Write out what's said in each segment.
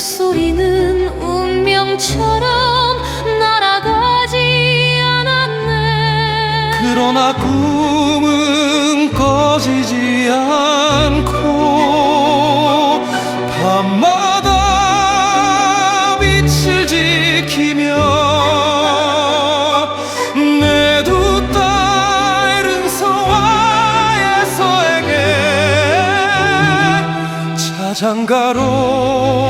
목소리는 운명처럼 날아가지 않았네. 그러나 꿈은 꺼지지 않고 밤마다 빛을 지키며 장가로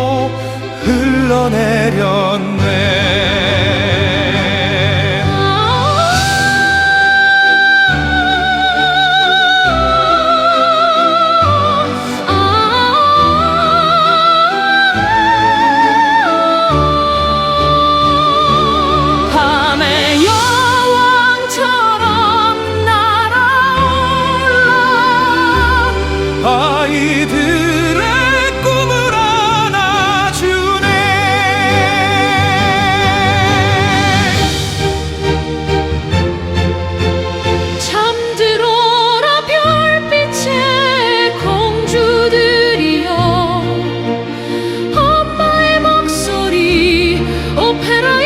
흘러내렸 الأهرام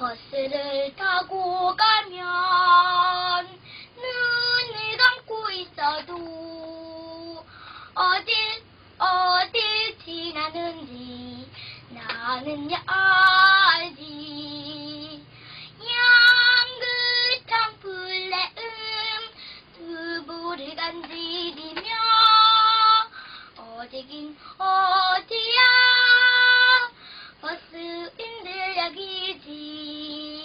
버스를 타고 가면 뭔지? 나는 알지? 양극한 불레음 두부를 간지리며 어디긴 어디야? 버스인 들약이지.